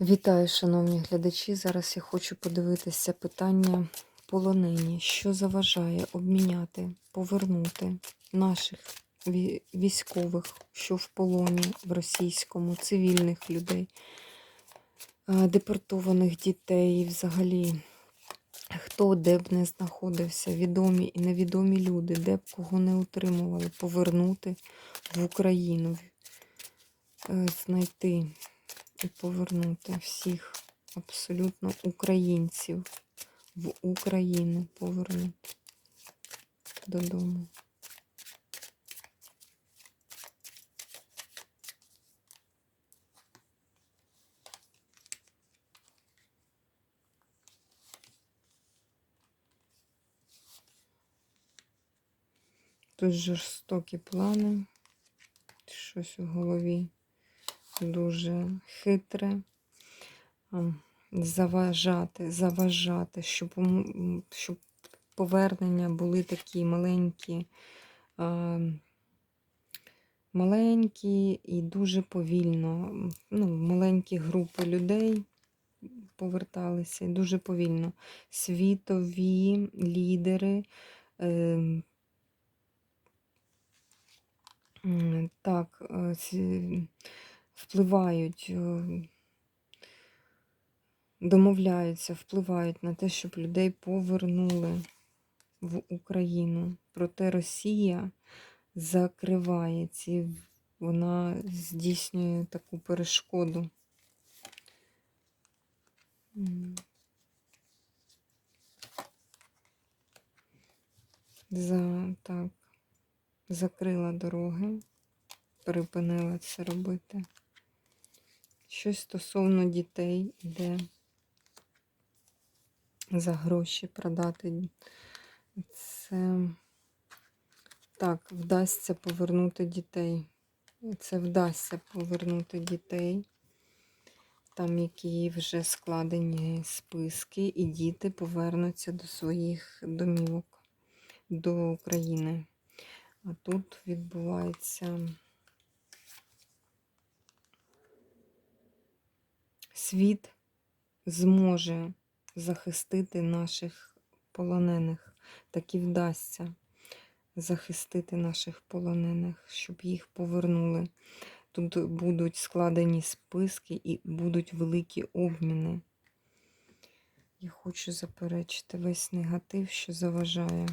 Вітаю, шановні глядачі. Зараз я хочу подивитися питання полонені. Що заважає обміняти, повернути наших військових, що в полоні в російському, цивільних людей, е, депортованих дітей, взагалі, хто де б не знаходився, відомі і невідомі люди, де б кого не утримували, повернути в Україну, е, знайти і повернути всіх абсолютно українців в Україну повернути додому. Тут жорстокі плани, щось у голові дуже хитре. Заважати, заважати, щоб, щоб повернення були такі маленькі, а, маленькі і дуже повільно. Ну, маленькі групи людей поверталися і дуже повільно. Світові лідери. Е, так, е, впливають, е, домовляються, впливають на те, щоб людей повернули в Україну. Проте Росія закриває ці, вона здійснює таку перешкоду. За, так, закрила дороги, припинила це робити. Щось стосовно дітей, де за гроші продати. Це так, вдасться повернути дітей. Це вдасться повернути дітей. Там, які вже складені списки, і діти повернуться до своїх домівок, до України. А тут відбувається світ зможе захистити наших полонених, так і вдасться захистити наших полонених, щоб їх повернули. Тут будуть складені списки і будуть великі обміни. Я хочу заперечити весь негатив, що заважає.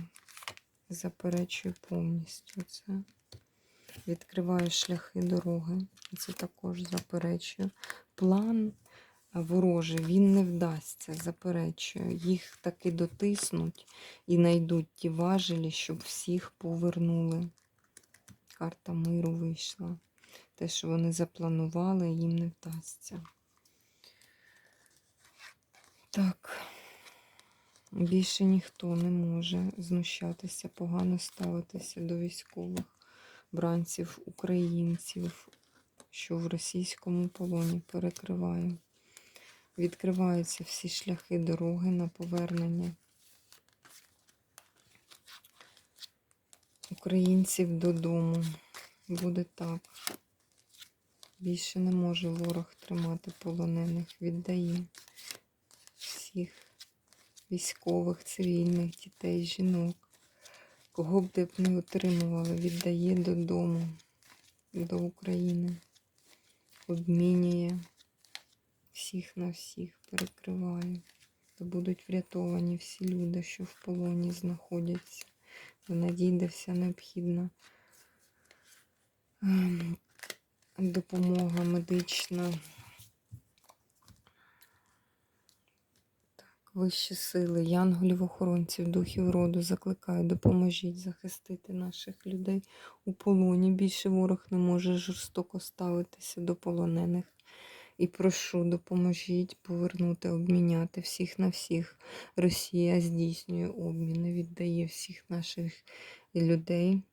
Заперечую повністю це. Відкриваю шляхи дороги. Це також заперечую. План ворожий, він не вдасться, заперечую. Їх таки дотиснуть і знайдуть ті важелі, щоб всіх повернули. Карта миру вийшла. Те, що вони запланували, їм не вдасться. Так, більше ніхто не може знущатися, погано ставитися до військових бранців, українців, що в російському полоні перекриваю. Відкриваються всі шляхи дороги на повернення українців додому. Буде так. Більше не може ворог тримати полонених. Віддає всіх військових, цивільних, дітей, жінок. Кого б де б не отримували, віддає додому, до України. Обмінює всіх на всіх, перекриває. То будуть врятовані всі люди, що в полоні знаходяться. Надійде вся необхідна ем, допомога медична. Так, вищі сили, янголів, охоронців, духів роду закликаю, допоможіть захистити наших людей у полоні. Більше ворог не може жорстоко ставитися до полонених. І прошу, допоможіть повернути, обміняти всіх на всіх. Росія здійснює обміни, віддає всіх наших людей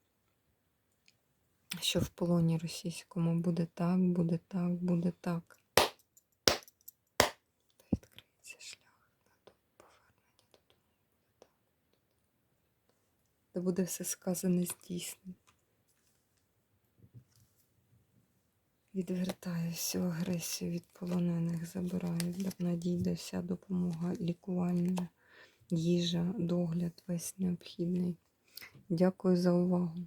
що в полоні російському буде так, буде так, буде так. Буде все сказане здійснено. Відвертаю всю агресію від полонених, забираю. Для надійде вся допомога лікувальна, їжа, догляд весь необхідний. Дякую за увагу.